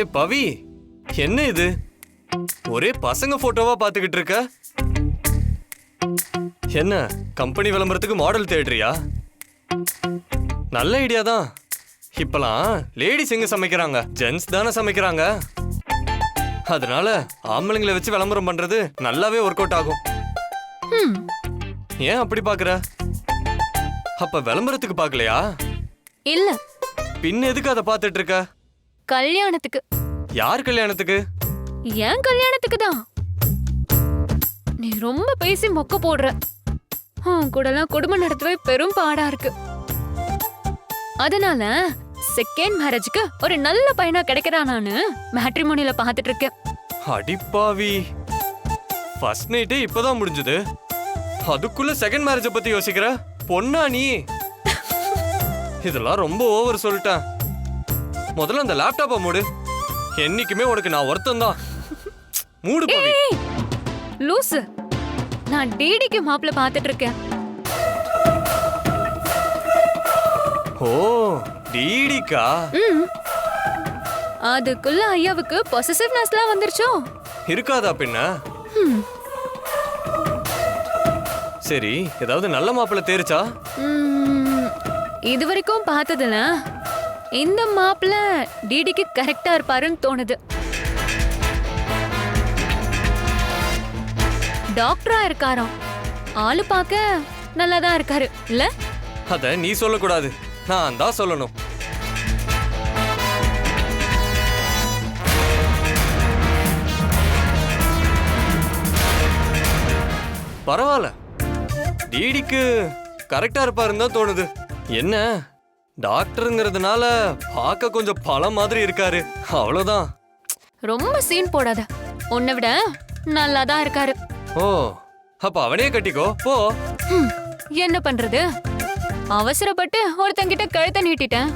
ஏ பவி என்ன இது? ஒரே பசங்க போட்டோவா பாத்துக்கிட்டு இருக்க? என்ன கம்பெனி விளம்பரத்துக்கு மாடல் தேடுறியா? நல்ல ஐடியா தான். இப்பலாம் லேடிஸ் எங்க சமைக்கிறாங்க? ஜென்ஸ் தானே சமைக்கிறாங்க? அதனால ஆம்பளைங்களை வச்சு விளம்பரம் பண்றது நல்லாவே ஒர்க் அவுட் ஆகும். ஏன் அப்படி பாக்குற அப்ப விளம்பரத்துக்கு பார்க்கலையா? இல்ல. பின் எதுக்கு அதை பார்த்துட்டு இருக்க? கல்யாணத்துக்கு. யார் கல்யாணத்துக்கு? ஏன் கல்யாணத்துக்கு தான். நீ ரொம்ப பேசி மொக்க போடுற. உன் கூடலாம் குடும்பம் நடத்தவே பெரும் பாடா இருக்கு. அதனால செகண்ட் மேரேஜ்க்கு ஒரு நல்ல பையனா கிடைக்கிறானான்னு மேட்ரிமோனில பாத்துட்டு இருக்கேன் அடிப்பாவி ஃபர்ஸ்ட் நைட்டே இப்பதான் முடிஞ்சது. அதுக்குள்ள செகண்ட் மேரேஜ பத்தி யோசிக்கிற? பொண்ணா நீ? இதெல்லாம் ரொம்ப ஓவர் சொல்லிட்டேன். முதல்ல அந்த லேப்டாப்பை மூடு. என்னைக்குமே உனக்கு நான் ஒருத்தன் தான் மூடு பவி. லூசு. நான் டிடிக்கு மாப்பிள்ள பாத்துட்டு இருக்கேன் ஓ டிடிக்கா. அதுக்குள்ள ஐயாவுக்கு பொசசிவ்னஸ்லாம் வந்துருச்சோ? இருக்காதா பின்ன. சரி ஏதாவது நல்ல மாப்பிள்ளை தேரிச்சா? ம், இது வரைக்கும் பார்த்ததுல இந்த மாப்பிள்ள டிடிக்கு கரெக்டா இருப்பாருன்னு தோணுது. டாக்டரா இருக்காராம். ஆளு பார்க்க நல்லா தான் இருக்காரு. இல்ல? அத நீ சொல்லக்கூடாது. நான் தான் சொல்லணும். பரவாயில்ல. டிடிக்கு கரெக்டா இருப்பாருன்னு தான் தோணுது. என்ன? டாக்டருங்கிறதுனால பார்க்க கொஞ்சம் பழம் மாதிரி இருக்காரு. அவ்வளவுதான். ரொம்ப சீன் போடாத. உன்னை விட நல்லா தான் இருக்காரு. ஓ அப்ப அவனே கட்டிக்கோ. போ. என்ன பண்றது? அவசரப்பட்டு ஒருத்தங்கிட்ட கழுத்தை நீட்டிட்டேன்.